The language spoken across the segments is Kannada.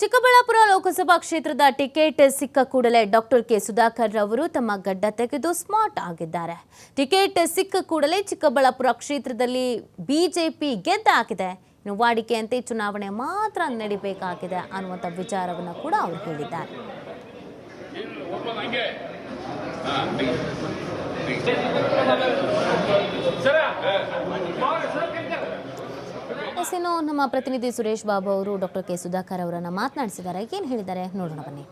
ಚಿಕ್ಕಬಳ್ಳಾಪುರ ಲೋಕಸಭಾ ಕ್ಷೇತ್ರದ ಟಿಕೆಟ್ ಸಿಕ್ಕ ಕೂಡಲೇ ಡಾಕ್ಟರ್ ಕೆ ಸುಧಾಕರ್ ಅವರು ತಮ್ಮ ಗಡ್ಡ ತೆಗೆದು ಸ್ಮಾರ್ಟ್ ಆಗಿದ್ದಾರೆ. ಟಿಕೆಟ್ ಸಿಕ್ಕ ಕೂಡಲೇ ಚಿಕ್ಕಬಳ್ಳಾಪುರ ಕ್ಷೇತ್ರದಲ್ಲಿ ಬಿಜೆಪಿ ಗೆದ್ದಾಗಿದೆ ಇನ್ನು ವಾಡಿಕೆಯಂತೆ ಚುನಾವಣೆ ಮಾತ್ರ ನಡಿಬೇಕಾಗಿದೆ ಅನ್ನುವಂಥ ವಿಚಾರವನ್ನು ಕೂಡ ಅವರು ಹೇಳಿದ್ದಾರೆ. ಎಸ್, ನಮ್ಮ ಪ್ರತಿನಿಧಿ ಸುರೇಶ್ ಬಾಬು ಅವರು ಡಾಕ್ಟರ್ ಕೆ ಸುಧಾಕರ್ ಅವರನ್ನ ಮಾತನಾಡಿಸಿದ್ದಾರೆ. ಏನು ಹೇಳಿದ್ದಾರೆ? ನೋಡೋಣ ಬನ್ನಿ.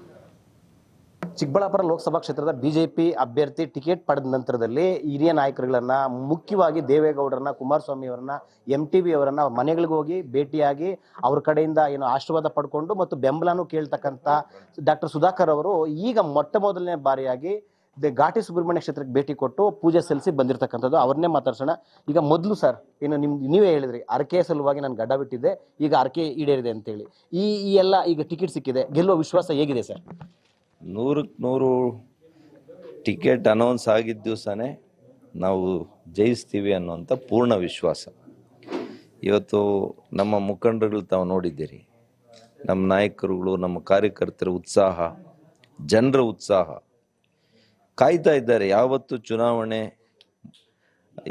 ಚಿಕ್ಕಬಳ್ಳಾಪುರ ಲೋಕಸಭಾ ಕ್ಷೇತ್ರದ ಬಿಜೆಪಿ ಅಭ್ಯರ್ಥಿ ಟಿಕೆಟ್ ಪಡೆದ ನಂತರದಲ್ಲಿ ಹಿರಿಯ ನಾಯಕರುಗಳನ್ನ ಮುಖ್ಯವಾಗಿ ದೇವೇಗೌಡರನ್ನ ಕುಮಾರಸ್ವಾಮಿ ಅವರನ್ನ ಎಂ ಟಿ ಬಿ ಅವರನ್ನ ಮನೆಗಳಿಗೆ ಹೋಗಿ ಭೇಟಿಯಾಗಿ ಅವ್ರ ಕಡೆಯಿಂದ ಏನು ಆಶೀರ್ವಾದ ಪಡ್ಕೊಂಡು ಮತ್ತು ಬೆಂಬಲನೂ ಕೇಳ್ತಕ್ಕಂಥ ಡಾಕ್ಟರ್ ಸುಧಾಕರ್ ಅವರು ಈಗ ಮೊಟ್ಟ ಮೊದಲನೇ ಬಾರಿಯಾಗಿ ಘಾಟಿ ಸುಬ್ರಹ್ಮಣ್ಯ ಕ್ಷೇತ್ರಕ್ಕೆ ಭೇಟಿ ಕೊಟ್ಟು ಪೂಜೆ ಸಲ್ಲಿಸಿ ಬಂದಿರತಕ್ಕಂಥದ್ದು. ಅವ್ರನ್ನೇ ಮಾತಾಡ್ಸೋಣ. ಈಗ ಮೊದಲು ಸರ್ ಏನು ನಿಮ್, ನೀವೇ ಹೇಳಿದ್ರಿ ಅರಕೆ ಸಲುವಾಗಿ ನಾನು ಗಡ್ಡ ಬಿಟ್ಟಿದ್ದೆ, ಈಗ ಅರಕೆ ಈಡೇರಿದೆ ಅಂತೇಳಿ. ಈ ಈ ಎಲ್ಲ ಈಗ ಟಿಕೆಟ್ ಸಿಕ್ಕಿದೆ, ಗೆಲ್ಲುವ ವಿಶ್ವಾಸ ಹೇಗಿದೆ ಸರ್? ನೂರಕ್ಕೆ ನೂರು ಟಿಕೆಟ್ ಅನೌನ್ಸ್ ಆಗಿದ್ದ ದಿವಸನೇ ನಾವು ಜಯಿಸ್ತೀವಿ ಅನ್ನುವಂಥ ಪೂರ್ಣ ವಿಶ್ವಾಸ. ಇವತ್ತು ನಮ್ಮ ಮುಖಂಡರುಗಳು ತಾವು ನೋಡಿದ್ದೀರಿ. ನಮ್ಮ ನಾಯಕರುಗಳು, ನಮ್ಮ ಕಾರ್ಯಕರ್ತರ ಉತ್ಸಾಹ, ಜನರ ಉತ್ಸಾಹ. ಕಾಯ್ತಾ ಇದ್ದಾರೆ. ಯಾವತ್ತು ಚುನಾವಣೆ,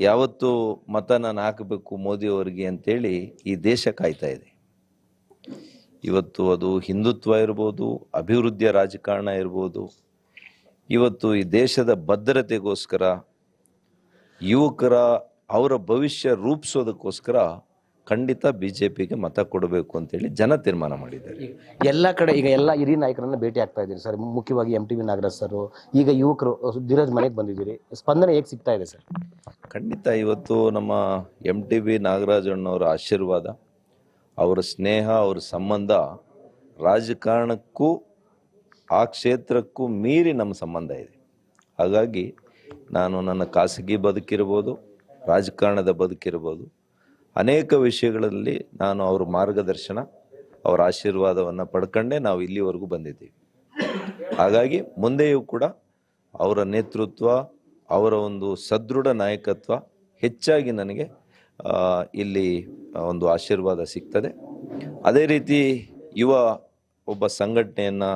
ಯಾವತ್ತು ಮತ ನಾನು ಹಾಕಬೇಕು ಮೋದಿಯವರಿಗೆ ಅಂತೇಳಿ ಈ ದೇಶ ಕಾಯ್ತಾ ಇದೆ. ಇವತ್ತು ಅದು ಹಿಂದುತ್ವ ಇರ್ಬೋದು, ಅಭಿವೃದ್ಧಿಯ ರಾಜಕಾರಣ ಇರ್ಬೋದು, ಇವತ್ತು ಈ ದೇಶದ ಭದ್ರತೆಗೋಸ್ಕರ, ಯುವಕರ ಅವರ ಭವಿಷ್ಯ ರೂಪಿಸೋದಕ್ಕೋಸ್ಕರ ಖಂಡಿತ ಬಿ ಜೆ ಪಿಗೆ ಮತ ಕೊಡಬೇಕು ಅಂತೇಳಿ ಜನ ತೀರ್ಮಾನ ಮಾಡಿದ್ದಾರೆ. ಎಲ್ಲ ಕಡೆ ಈಗ ಎಲ್ಲ ಹಿರಿಯ ನಾಯಕರನ್ನ ಭೇಟಿ ಆಗ್ತಾ ಇದ್ದೀರಿ ಸರ್. ಮುಖ್ಯವಾಗಿ M T B Nagaraj sir. ಈಗ ಯುವಕರು ಧೀರಜ್ ಮನೆಗೆ ಬಂದಿದ್ದೀರಿ. ಸ್ಪಂದನೆ ಹೇಗೆ ಸಿಗ್ತಾ ಇದೆ ಸರ್? ಖಂಡಿತ ಇವತ್ತು ನಮ್ಮ ಎಂ ಟಿ ಬಿ ನಾಗರಾಜಣ್ಣವರ ಆಶೀರ್ವಾದ ಅವರ ಸ್ನೇಹ ಅವರ ಸಂಬಂಧ ರಾಜಕಾರಣಕ್ಕೂ ಆ ಕ್ಷೇತ್ರಕ್ಕೂ ಮೀರಿ ನಮ್ಮ ಸಂಬಂಧ ಇದೆ. ಹಾಗಾಗಿ ನಾನು ನನ್ನ ಖಾಸಗಿ ಬದುಕಿರ್ಬೋದು ರಾಜಕಾರಣದ ಬದುಕಿರ್ಬೋದು ಅನೇಕ ವಿಷಯಗಳಲ್ಲಿ ನಾನು ಅವ್ರ ಮಾರ್ಗದರ್ಶನ, ಅವರ ಆಶೀರ್ವಾದವನ್ನು ಪಡ್ಕೊಂಡೇ ನಾವು ಇಲ್ಲಿವರೆಗೂ ಬಂದಿದ್ದೀವಿ. ಹಾಗಾಗಿ ಮುಂದೆಯೂ ಕೂಡ ಅವರ ನೇತೃತ್ವ, ಅವರ ಒಂದು ಸದೃಢ ನಾಯಕತ್ವ ಹೆಚ್ಚಾಗಿ ನನಗೆ ಇಲ್ಲಿ ಒಂದು ಆಶೀರ್ವಾದ ಸಿಗ್ತದೆ. ಅದೇ ರೀತಿ ಯುವ ಒಬ್ಬ ಸಂಘಟನೆಯನ್ನು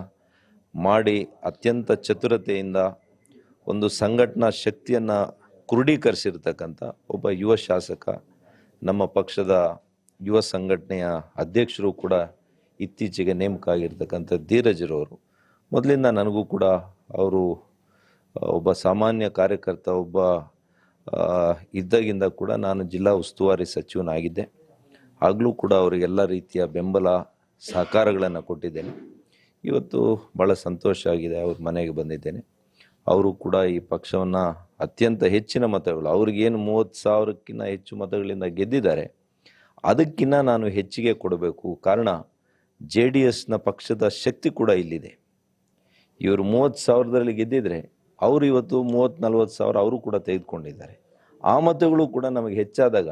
ಮಾಡಿ ಅತ್ಯಂತ ಚತುರತೆಯಿಂದ ಒಂದು ಸಂಘಟನಾ ಶಕ್ತಿಯನ್ನು ಕ್ರೋಢೀಕರಿಸಿರ್ತಕ್ಕಂಥ ಒಬ್ಬ ಯುವ ಶಾಸಕ ನಮ್ಮ ಪಕ್ಷದ ಯುವ ಸಂಘಟನೆಯ ಅಧ್ಯಕ್ಷರು ಕೂಡ ಇತ್ತೀಚೆಗೆ ನೇಮಕ ಆಗಿರ್ತಕ್ಕಂಥ ಧೀರಜ್ರವರು ಮೊದಲಿಂದ ನನಗೂ ಕೂಡ ಅವರು ಒಬ್ಬ ಸಾಮಾನ್ಯ ಕಾರ್ಯಕರ್ತ, ಒಬ್ಬ ಇದ್ದಾಗಿಂದ ಕೂಡ ನಾನು ಜಿಲ್ಲಾ ಉಸ್ತುವಾರಿ ಸಚಿವನಾಗಿದ್ದೆ. ಆಗಲೂ ಕೂಡ ಅವರಿಗೆಲ್ಲ ರೀತಿಯ ಬೆಂಬಲ, ಸಹಕಾರಗಳನ್ನು ಕೊಟ್ಟಿದ್ದೇನೆ. ಇವತ್ತು ಭಾಳ ಸಂತೋಷ ಆಗಿದೆ, ಅವ್ರ ಮನೆಗೆ ಬಂದಿದ್ದೇನೆ. ಅವರು ಕೂಡ ಈ ಪಕ್ಷವನ್ನು ಅತ್ಯಂತ ಹೆಚ್ಚಿನ ಮತಗಳು ಅವ್ರಿಗೇನು ಮೂವತ್ತು ಸಾವಿರಕ್ಕಿಂತ ಹೆಚ್ಚು ಮತಗಳಿಂದ ಗೆದ್ದಿದ್ದಾರೆ ಅದಕ್ಕಿಂತ ನಾನು ಹೆಚ್ಚಿಗೆ ಕೊಡಬೇಕು. ಕಾರಣ ಜೆ ಡಿ ಎಸ್ನ ಪಕ್ಷದ ಶಕ್ತಿ ಕೂಡ ಇಲ್ಲಿದೆ. ಇವರು ಮೂವತ್ತು ಸಾವಿರದಲ್ಲಿ ಗೆದ್ದಿದ್ರೆ ಅವರು ಇವತ್ತು ಮೂವತ್ತು ನಲ್ವತ್ತು ಸಾವಿರ ಅವರು ಕೂಡ ತೆಗೆದುಕೊಂಡಿದ್ದಾರೆ. ಆ ಮತಗಳು ಕೂಡ ನಮಗೆ ಹೆಚ್ಚಾದಾಗ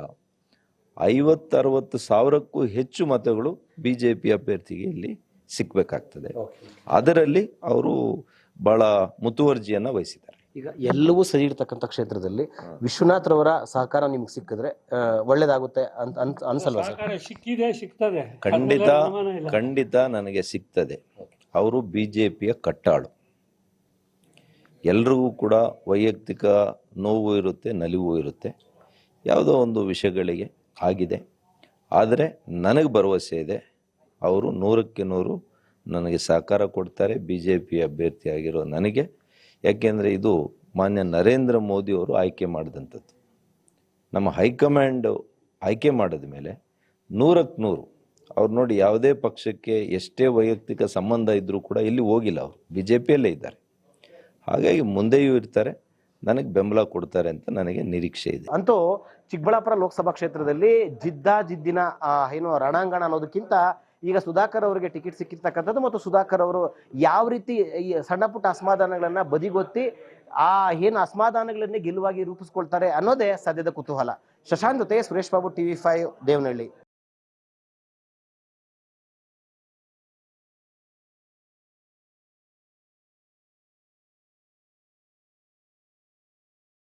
ಐವತ್ತರವತ್ತು ಸಾವಿರಕ್ಕೂ ಹೆಚ್ಚು ಮತಗಳು ಬಿ ಜೆ ಪಿ ಅಭ್ಯರ್ಥಿಗೆ ಇಲ್ಲಿ ಸಿಕ್ಕಬೇಕಾಗ್ತದೆ ಅದರಲ್ಲಿ ಅವರು ಭಾಳ ಮುತುವರ್ಜಿಯನ್ನ ವಹಿಸಿದ್ದಾರೆ. ಈಗ ಎಲ್ಲವೂ ಸರಿ ಇರ್ತಕ್ಕಂಥ ಕ್ಷೇತ್ರದಲ್ಲಿ ವಿಶ್ವನಾಥ್ ರವರ ಸಹಕಾರ ನಿಮ್ಗೆ ಸಿಕ್ಕಿದ್ರೆ ಒಳ್ಳೇದಾಗುತ್ತೆ ಅಂತ ಅನ್ಸ್ ಅನ್ಸಲ್ವಾ ಸರ್? ಸಿಕ್ಕಿದೆ ಸಿಗ್ತದೆ ಖಂಡಿತ ಅನುಮಾನ ಇಲ್ಲ. ಖಂಡಿತ ನನಗೆ ಸಿಗ್ತದೆ ಅವರು ಬಿ ಜೆ ಪಿಯ ಕಟ್ಟಾಳು. ಎಲ್ರಿಗೂ ಕೂಡ ವೈಯಕ್ತಿಕ ನೋವು ಇರುತ್ತೆ ನಲಿವು ಇರುತ್ತೆ. ಯಾವುದೋ ಒಂದು ವಿಷಯಗಳಿಗೆ ಆಗಿದೆ. ಆದರೆ ನನಗೆ ಭರವಸೆ ಇದೆ ಅವರು ನೂರಕ್ಕೆ ನೂರು ನನಗೆ ಸಹಕಾರ ಕೊಡ್ತಾರೆ ಬಿ ಜೆ ಪಿ ಅಭ್ಯರ್ಥಿಯಾಗಿರೋ ನನಗೆ. ಯಾಕೆಂದರೆ ಇದು ಮಾನ್ಯ ನರೇಂದ್ರ ಮೋದಿ ಅವರು ಆಯ್ಕೆ ಮಾಡಿದಂಥದ್ದು. ನಮ್ಮ ಹೈಕಮಾಂಡ್ ಆಯ್ಕೆ ಮಾಡಿದ ಮೇಲೆ ನೂರಕ್ಕೆ ನೂರು. ಅವ್ರು ನೋಡಿ ಯಾವುದೇ ಪಕ್ಷಕ್ಕೆ ಎಷ್ಟೇ ವೈಯಕ್ತಿಕ ಸಂಬಂಧ ಇದ್ದರೂ ಕೂಡ ಇಲ್ಲಿ ಹೋಗಿಲ್ಲ ಅವರು. ಬಿ ಜೆ ಪಿಯಲ್ಲೇ ಇದ್ದಾರೆ. ಹಾಗಾಗಿ ಮುಂದೆಯೂ ಇರ್ತಾರೆ, ನನಗೆ ಬೆಂಬಲ ಕೊಡ್ತಾರೆ ಅಂತ ನನಗೆ ನಿರೀಕ್ಷೆ ಇದೆ. ಅಂತೂ ಚಿಕ್ಕಬಳ್ಳಾಪುರ ಲೋಕಸಭಾ ಕ್ಷೇತ್ರದಲ್ಲಿ ಜಿದ್ದಾ ಜಿದ್ದಿನ ಏನು ರಣಾಂಗಣ ಅನ್ನೋದಕ್ಕಿಂತ ಈಗ ಸುಧಾಕರ್ ಅವರಿಗೆ ಟಿಕೆಟ್ ಸಿಕ್ಕಿರ್ತಕ್ಕಂಥದ್ದು ಮತ್ತು ಸುಧಾಕರ್ ಅವರು ಯಾವ ರೀತಿ ಈ ಸಣ್ಣ ಪುಟ್ಟ ಅಸಮಾಧಾನಗಳನ್ನ ಬದಿಗೊತ್ತಿ ಆ ಏನು ಅಸಮಾಧಾನಗಳನ್ನೇ ಗೆಲುವಾಗಿ ರೂಪಿಸ್ಕೊಳ್ತಾರೆ ಅನ್ನೋದೇ ಸದ್ಯದ ಕುತೂಹಲ. ಶಶಾಂತ್ ಜೊತೆ ಸುರೇಶ್ ಬಾಬು ಟಿವಿ ಫೈವ್, ದೇವನಹಳ್ಳಿ.